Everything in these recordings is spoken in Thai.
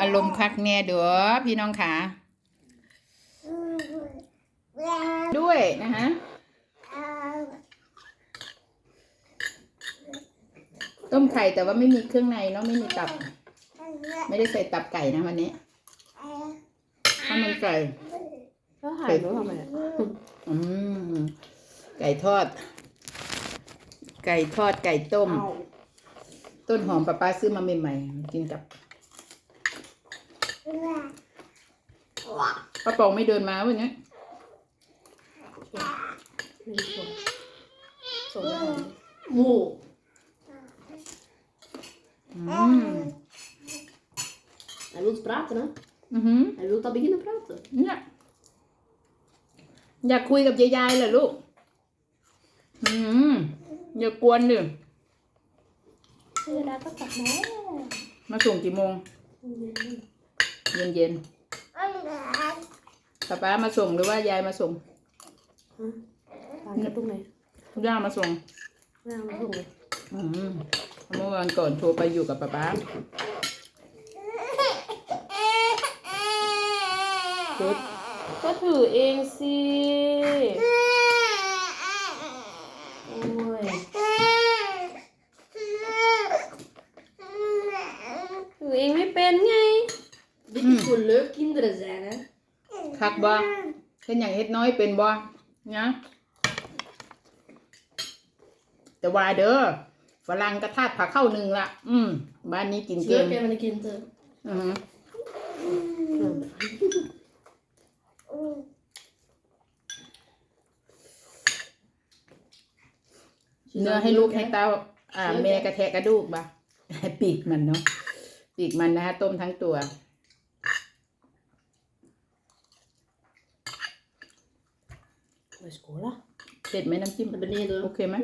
อารมณ์คักแน่เด้อพี่น้องขาด้วยนะฮะต้มไข่แต่ว่าไม่มีเครื่องในเนาะไม่มีตับ ไม่ได้ใส่ตับไก่นะวันนี้ข้าวมันไก่ก็หายรู้ทำไมอะอืมไก่ทอด ไก่ทอดไก่ต้ม ต้นหอมป้าป้าซื้อมาใหม่ๆกินกับ ป้าปองไม่เดินมาวันนี้ไม่ได้ชมส่งไปให้โอ้อืม Hij wil praten, hè? อือหือ Hij wil al beginnen praten. เนี่ยอยากคุยกับยายๆเหรอลูก อืม อย่ากวนดิเวลาก็กลับมามาส่งกี่โมง เย็นเย็นๆป้าป้ามาส่งหรือว่ายายมาส่งผ่านกระตุ้งไหนย่ามาส่งหน้ามันตุ้งเลยอืมเมื่อวันก่อนโทรไปอยู่กับป้าป้าชุดก็ถือเองสิโอ้ยถือเองไม่เป็นไง Dit is voor leuk kinderen zijn, hè? คักบ่เห็นอย่างเฮ็ดน้อยเป็นบ่นะแต่ว่าเด้อฝรั่งกระทาดผักเข้าหนึ่งละอืมบ้านนี้กิน Het is เก่ง leuk, hè, met een kind. hè. อือหือเนื้อให้ลูกให้เต้า อ่า แม่กระแทะกระดูกบ่ปีกมันเนาะปีกมันนะฮะต้มทั้งตัว Wat is cola? เผ็ดไหมน้ำจิ้ม Naar beneden. โอเคไหม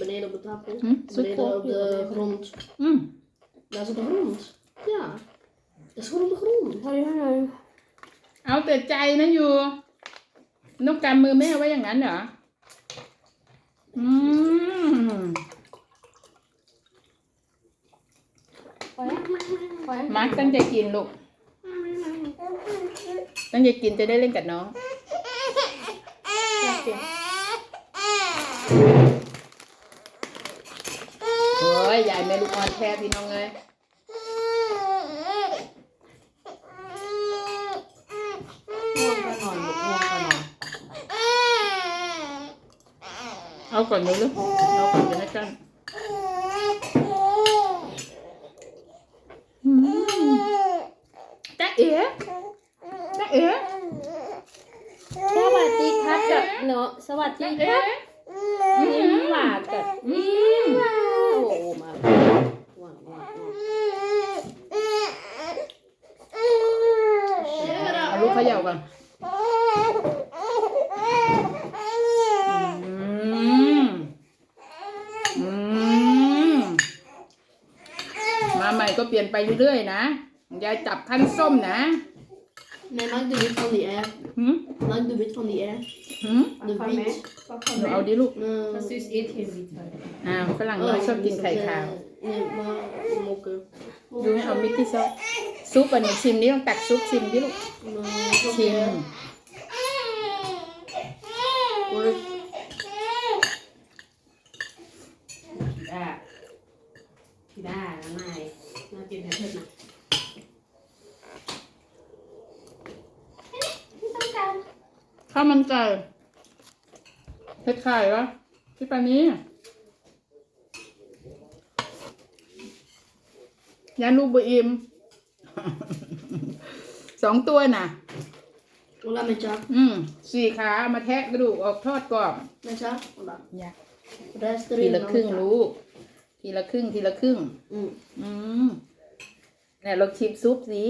Beneden op de tafel. Hm? Beneden op de grond. อืม Dat is op de grond. Ja. Dat is gewoon op de grond. เฮ้ยเฮ้ยเอาแต่ใจนะอยู่นกกำมือแม่ไว้อย่างนั้นเหรอ อืมไปไปมาร์คตั้งใจกินลูก ตั้งใจกินจะได้เล่นกับน้อง อยากกินโอ้ยยายแม่ลูกอ่อนแท้พี่น้องเลยง่วงก็นอนลูกง่วงก็นอนเอาก่อนเลยลูกเอาก่อนจะได้กันอืมจ๊ะเอ๋จ๊ะเอ๋ กับเนาะสวัสดีคเอ๋รับยิ้มหวานกับอืมโอ้มาว้าวว้าวเอาลูกเขย่าก่อนอืมอืมมาใหม่ก็เปลี่ยนไปเรื่อยๆนะยายจับขั้นส้มนะ Nee, maak de wit van die ei. หืม Maak de wit van die ei. หืม De wit. หนูเอาดิลูก Nee. Zus eet geen wiet. อ้าวฝรั่งน้อยชอบกินไข่ขาว Nee, maar mokken. ดูให้เอามิกกี้ซอสซุปอันนี้ชิมนี่ต้องตักซุปชิมดิลูก Nee, ชิม Hoor ik ได้พี่ได้แล้วนายน่ากินแทนเพื่อนนะ ข้าวมันไก่เผ็ดไข่วะพี่ปานี้ยาลูกบอิมสองตัวน่ะ Hola, met jou. อืมสี่ขาเอามาแทะกระดูกออกทอดกรอบ Met jou. Hola. อยาก Rest ที erin. ละครึ่งลูกทีละครึ่งทีละครึ่ง Mm. อืมเนี่ยเราชิมซุปสิ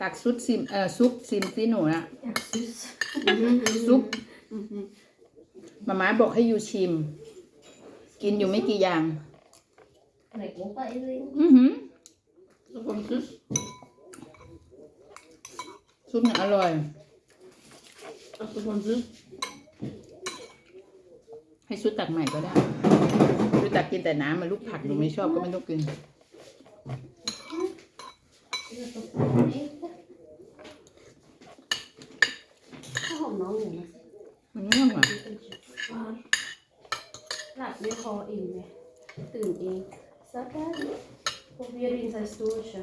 ตักซุปซิมเอ่อซุปซิมสิหนูนะ ซุป Mhm. มาม่าบอกให้อยู่ชิม กินอยู่ไม่กี่อย่าง Lijkt opa erin. อือหือ Dat komt dus. ซุปเนี่ยอร่อย Dat komt dus. ให้ซุปตักใหม่ก็ได้ซุปตักกินแต่น้ำมาลูกผักหนูไม่ชอบก็ไม่ต้องกิน Is het toch inte. ข้าวหอม น้องอยู่นะมันง่วงอะหลับไม่พอเองเลยตื่นเองสักแป๊บพวกเวียรินใส่สตูชะ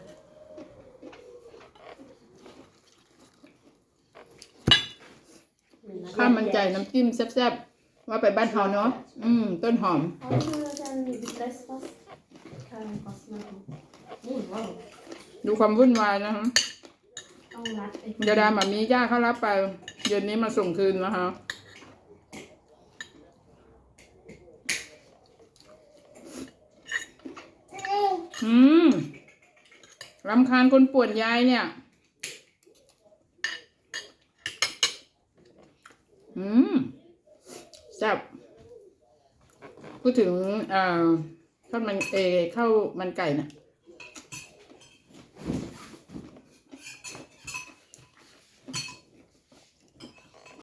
ข้าวมันไก่น้ำจิ้มแซ่บๆ ว่าไปบ้านเฮาเนาะ อืม ต้นหอม Har du den vitresfast? Kan fastna på. Mm, wow. ดูความวุ่นวายนะคะต้องรัดไอ้เดี๋ยวดาหมามีย่าเขารับไป เย็นนี้มาส่งคืนนะคะอืมรำคาญคนป่วนยายเนี่ย อืมแซ่บพูดถึงเอ่อทอดมันเอข้าวมันไก่นะ